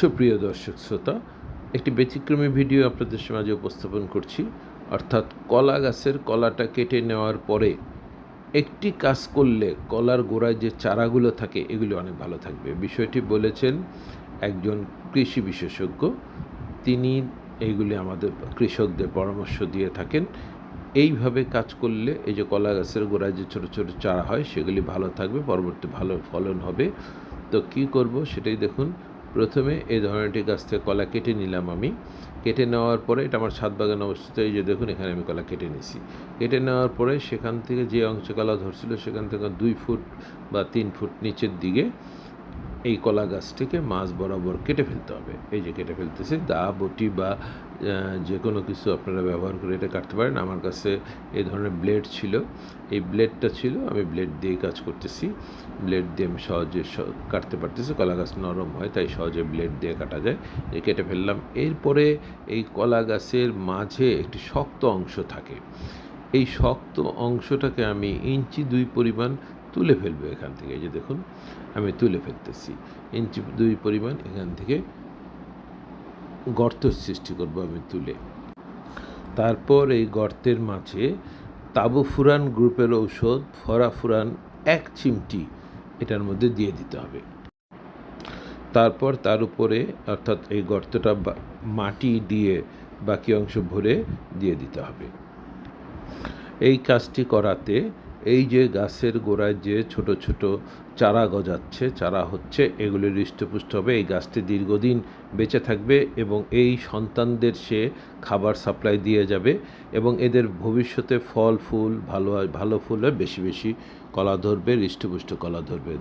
সুপ্রিয় দর্শক শ্রোতা, একটি ব্যতিক্রমী ভিডিও আপনাদের মাঝে উপস্থাপন করছি। অর্থাৎ কলা গাছের কলাটা কেটে নেওয়ার পরে একটি কাজ করলে কলার গোড়ায় যে চারাগুলো থাকে, এগুলি অনেক ভালো থাকবে। বিষয়টি বলেছেন একজন কৃষি বিশেষজ্ঞ। তিনি এইগুলি আমাদের কৃষকদের পরামর্শ দিয়ে থাকেন। এইভাবে কাজ করলে এই যে কলা গাছের গোড়ায় যে ছোটো ছোটো চারা হয়, সেগুলি ভালো থাকবে, পরবর্তী ভালো ফলন হবে। তো কি করব সেটাই দেখুন। প্রথমে এই ধরনের একটি গাছ থেকে কলা কেটে নিলাম আমি। কেটে নেওয়ার পরে এটা আমার ছাদ বাগান অবস্থিত, এই যে দেখুন এখানে আমি কলা কেটে নিছি কেটে নেওয়ার পরে সেখান থেকে যে অংশ কলা ধরছিল সেখান থেকে দুই ফুট বা তিন ফুট নিচের দিকে এই কলা গাছটিকে মাছ বরাবর কেটে ফেলতে হবে। এই যে কেটে ফেলতেছি, দা, বটি বা যে কোনো কিছু আপনারা ব্যবহার করে এটা কাটতে পারেন। আমার কাছে এই ধরনের ব্লেড ছিল। এই ব্লেডটা ছিল, আমি ব্লেড দিয়ে কাজ করতেছি। ব্লেড দিয়ে আমি সহজে কাটতে পারতেছি। কলা গাছ নরম হয়, তাই সহজে ব্লেড দিয়ে কাটা যায়। এই কেটে ফেললাম। এরপরে এই কলা গাছের মাঝে একটি শক্ত অংশ থাকে। এই শক্ত অংশটাকে আমি ইঞ্চি দুই পরিমাণ তুলে ফেলব এখান থেকে। এই যে দেখুন, আমি তুলে ফেলতেছি। ইঞ্চি দুই পরিমাণ এখান থেকে গর্ত সৃষ্টি করব আমি তুলে। তারপর এই গর্তের মাঝে তাবু ফুরান গ্রুপের ঔষধ, ফরা ফুরান, এক চিমটি এটার মধ্যে দিয়ে দিতে হবে। তারপর তার উপরে অর্থাৎ এই গর্তটা মাটি দিয়ে বাকি অংশ ভরে দিয়ে দিতে হবে। এই কাজটি করাতে এই যে গাছের গোড়ায় যে ছোট ছোট চারা গজাচ্ছে, চারা হচ্ছে, এগুলি হৃষ্টপুষ্ট হবে। এই গাছটি দীর্ঘদিন বেঁচে থাকবে এবং এই সন্তানদের সে খাবার সাপ্লাই দিয়ে যাবে এবং এদের ভবিষ্যতে ফল, ফুল, ভালো ভালো ফুল বেশি বেশি কলা ধরবে, হৃষ্টপুষ্ট কলা ধরবে।